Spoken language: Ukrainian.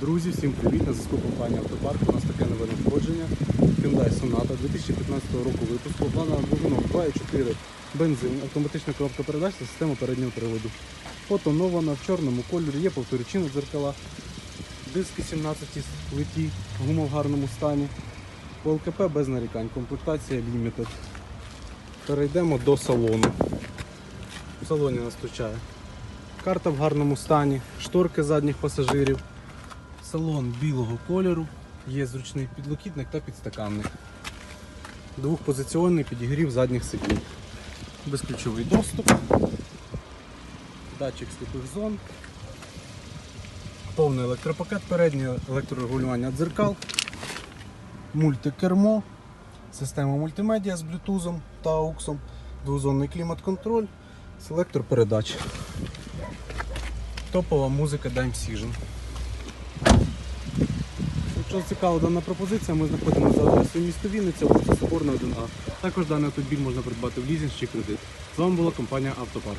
Друзі, всім привіт! На зв'язку компанія Автопарк. У нас таке нове надходження. Hyundai Sonata 2015 року випуску. Плана двигуном 2.4 бензин, автоматична коробка передач та система переднього приводу. Потонована в чорному кольорі, є повторюючі дзеркала, диски 17 литі, гума в гарному стані. По ЛКП без нарікань, комплектація Limited. Перейдемо до салону. В салоні нас включає Карта в гарному стані, шторки задніх пасажирів, салон білого кольору, є зручний підлокітник та підстаканник. Двохпозиціонний підігрів задніх сидінь. Безключовий доступ, датчик сліпих зон, повний електропакет переднє електрорегулювання дзеркал, мультикермо, система мультимедіа з блютузом та ауксом, двозонний клімат-контроль, селектор передач. Топова музика Dime Season. Якщо цікава дана пропозиція, ми знаходимося за адресою місто Вінниця, вулиця Соборна 1А. Також даний автомобіль можна придбати в лізінг чи кредит. З вами була компанія Автопарк.